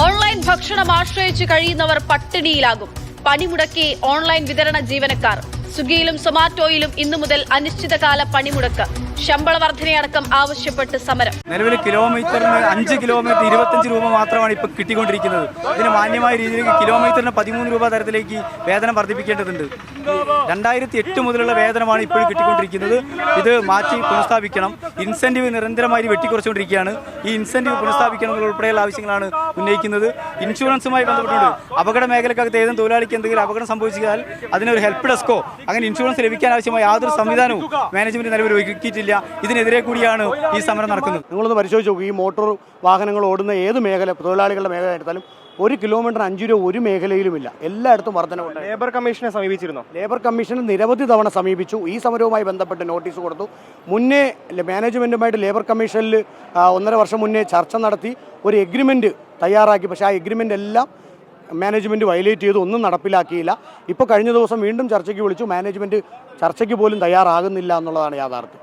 Online ഭക്ഷണം ആശ്രയിച്ച് കഴിയുന്നവർ പട്ടിണിയിലാകും. പണിമുടക്കി ഓൺലൈൻ വിതരണ ജീവനക്കാർ. സ്വിഗ്ഗിയിലും സൊമാറ്റോയിലും ഇന്നു മുതൽ അനിശ്ചിതകാല പണിമുടക്ക്. ശമ്പള വർധനയടക്കം ആവശ്യപ്പെട്ട് സമരം. നിലവിൽ കിലോമീറ്ററിന് അഞ്ച് കിലോമീറ്റർ ഇരുപത്തഞ്ച് രൂപ മാത്രമാണ് ഇപ്പോൾ കിട്ടിക്കൊണ്ടിരിക്കുന്നത്. ഇതിന് മാന്യമായ രീതിയിൽ കിലോമീറ്ററിന് പതിമൂന്ന് രൂപ തരത്തിലേക്ക് വേതനം വർദ്ധിപ്പിക്കേണ്ടതുണ്ട്. രണ്ടായിരത്തി എട്ട് മുതലുള്ള വേതനമാണ് ഇപ്പോൾ കിട്ടിക്കൊണ്ടിരിക്കുന്നത്. ഇത് മാറ്റി പുനഃസ്ഥാപിക്കണം. ഇൻസെന്റീവ് നിരന്തരമായി വെട്ടിക്കുറച്ചുകൊണ്ടിരിക്കുകയാണ്. ഈ ഇൻസെന്റീവ് പുനഃസ്ഥാപിക്കണം ഉൾപ്പെടെയുള്ള ആവശ്യങ്ങളാണ് ഉന്നയിക്കുന്നത്. ഇൻഷുറൻസുമായി ബന്ധപ്പെട്ടുണ്ട്. അപകട മേഖലക്കകത്ത് ഏതും തൊഴിലാളിക്ക് എന്തെങ്കിലും അപകടം സംഭവിച്ചാൽ അതിനൊരു ഹെൽപ്പ് ഡെസ്കോ അങ്ങനെ ഇൻഷുറൻസ് ലഭിക്കാൻ ആവശ്യമായ യാതൊരു സംവിധാനവും മാനേജ്മെന്റ് നിലവിൽ ഒരുക്കിയിട്ടില്ല ഇതിനെതിരെ കൂടിയാണ് ഈ സമരം നടക്കുന്നത്. നിങ്ങളൊന്ന് പരിശോധിച്ച് നോക്കൂ. ഈ മോട്ടോർ വാഹനങ്ങൾ ഓടുന്ന ഏത് മേഖല തൊഴിലാളികളുടെ മേഖല എടുത്താലും ഒരു കിലോമീറ്റർ അഞ്ച് രൂപ ഒരു മേഖലയിലുമില്ല. എല്ലായിടത്തും വർധനവുണ്ട് ലേബർ കമ്മീഷനെ സമീപിച്ചിരുന്നു? ലേബർ കമ്മീഷൻ നിരവധി തവണ സമീപിച്ചു. ഈ സമരവുമായി ബന്ധപ്പെട്ട് നോട്ടീസ് കൊടുത്തു. മുന്നേ മാനേജ്മെന്റുമായിട്ട് മാനേജ്മെന്റുമായിട്ട് ലേബർ കമ്മീഷനിൽ ഒന്നര വർഷം മുന്നേ ചർച്ച നടത്തി. ഒരു എഗ്രിമെന്റ് തയ്യാറാക്കി. പക്ഷേ ആ എഗ്രിമെന്റ് എല്ലാം മാനേജ്മെന്റ് വയലേറ്റ് ചെയ്തു. ഒന്നും നടപ്പിലാക്കിയില്ല. ഇപ്പോൾ കഴിഞ്ഞ ദിവസം വീണ്ടും ചർച്ചയ്ക്ക് വിളിച്ചു. മാനേജ്മെന്റ് ചർച്ചയ്ക്ക് പോലും തയ്യാറാകുന്നില്ല എന്നുള്ളതാണ് യാഥാർത്ഥ്യം.